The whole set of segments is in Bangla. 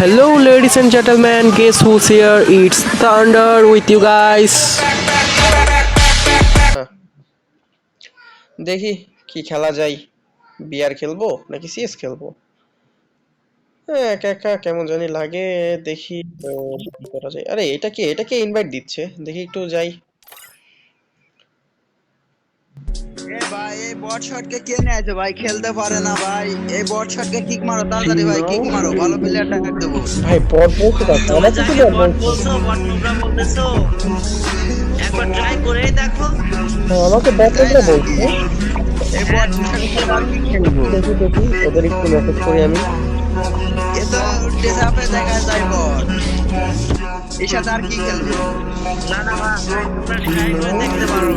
Hello, ladies and gentlemen. Guess who's here? It's Thunder with you guys. দেখি কি খেলা যায় বিয়ার খেলব নাকি সিএস খেলব হ্যাঁ একা একা কেমন জানি লাগে দেখি করা যায় আরে এটা কি এটা কে ইনভাইট দিচ্ছে দেখি একটু যাই এ ভাই এই বট শটকে কে নিয়েছে ভাই? খেলতে পারে না ভাই। এই বট শটকে কিক মারো তাড়াতাড়ি ভাই কিক মারো। ভালো দেবো। ভাই বট বলতে বট বলছো বট প্রোগ্রাম বলতেছো একবার ট্রাই করে দেখো। আমাকে বট বলছে এই বট খেলব। দেখি দেখি ওদের একটু মেসেজ করি আমি। এ তো ডেসাপে দেখা যায় বট। এর সাথে আর কি খেলবে? না না ভাই তোমরা ট্রাই করে দেখতে পারো।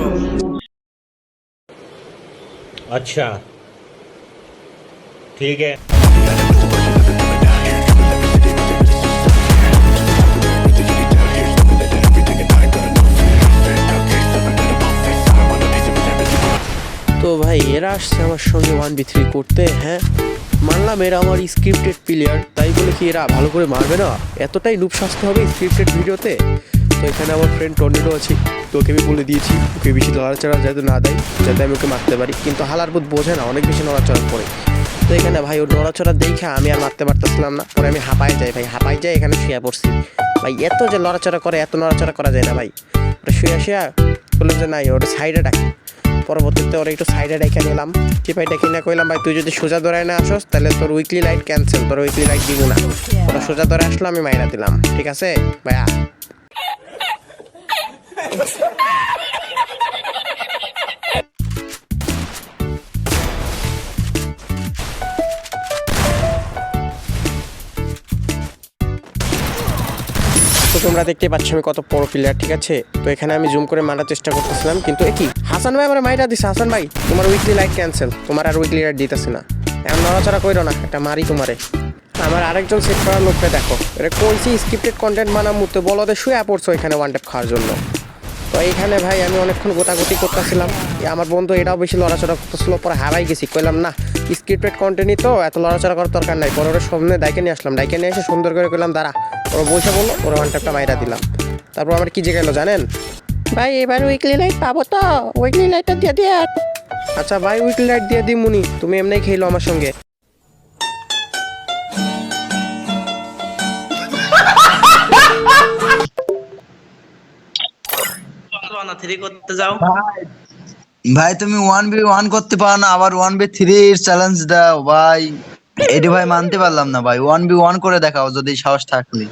अच्छा ठीक है তো ভাই এরা আসছে আমার সঙ্গে ওয়ান বি থ্রি করতে হ্যাঁ মানলাম এরা আমার স্ক্রিপ্টেড প্লেয়ার তাই বলে কি এরা ভালো করে মারবে না এতটাই লুপ সাজতে হবে স্ক্রিপ্টেড ভিডিওতে তো এখানে আমার ফ্রেন্ড টর্নেডো আছে। তো ওকে আমি বলে দিয়েছি, ওকে বেশি লড়াচড়া যাতে না দেয়, যাতে আমি ওকে মারতে পারি। কিন্তু হালার বোধ বোঝে না, অনেক বেশি নড়াচড়া করে। তো এখানে ভাই, ওর নড়াচড়া দেখে আমি আর মারতে পারতেছিলাম না। পরে আমি হাঁপাই যাই ভাই, হাঁপাই যাই এখানে শুয়ে পড়ছি। ভাই, এত যে লড়াচড়া করে, এত নড়াচড়া করা যায় না ভাই। ওটা শুয়ে শুয়ে বললাম যে, নাই ওটা সাইডে ডাকি। পরবর্তীতে ওরা একটু সাইডে ডেকে নিলাম। চিপাই ডেকে না কইলাম, ভাই, তুই যদি সোজা ধরায় না আসস, তাহলে তোর উইকলি লাইট ক্যান্সেল তোর উইকলি লাইট দিব না। ওরা সোজা ধরে আসলো, আমি মাইরা দিলাম। ঠিক আছে? ভাইয়া তো তোমরা দেখতে পাচ্ছ আমি কত বড় প্লেয়ার ঠিক আছে? তো এখানে আমি জুম করে মারার চেষ্টা করতেছিলাম, কিন্তু একই হাসান ভাই, আমার মাইরা দিছে, হাসান ভাই। তোমার উইকলি লাইট ক্যান্সেল তোমার আর উইকলি লাইট দিতেছে না। এমন নড়াচড়া কইরো না এটা মারি তোমারে। আমার আরেকজন সেট করার লোকটা দেখো। এটা কইছি স্ক্রিপ্টেড কন্টেন্ট বানাম মুহূর্তে, বলদে শুয়ে পড়ছো এখানে ওয়ান ট্যাপ খাওয়ার জন্য। তো এইখানে ভাই আমি অনেকক্ষণ গোটাগুটি করতেছিলাম। আমার বন্ধু এটাও বেশি লড়াচড়া করতেছিল পরে হারাই গেছি। কইলাম না স্ক্রিপ্টেড কন্টেন্টই তো এত লড়াচড়া করার দরকার নাই। পরে ওরা সামনে ডাইকে নিয়ে আসলাম। ডাইকে নিয়ে এসে সুন্দর করে কইলাম দাঁড়া। ওরা বসে বলল ওরা ওয়ান ট্যাপটা মাইরা দিলাম। তারপর আমার কি জেগেলো জানেন? ভাই এবার উইকলি লাইট পাবো তো। উইকলি লাইটটা দিয়ে দিয়ে আচ্ছা ভাই উইকলি লাইট দিয়ে দিই মুনি। তুমি এমনি খেলো আমার সঙ্গে। না থ্রি করতে যাও। ভাই তুমি ওয়ান বি ওয়ান করতে পারো না, আবার ওয়ান বি থ্রি চ্যালেঞ্জ দাও, ভাই। এটি ভাই মানতে পারলাম না, ভাই। ওয়ান বি ওয়ান করে দেখাও, যদি সাহস থাকলে।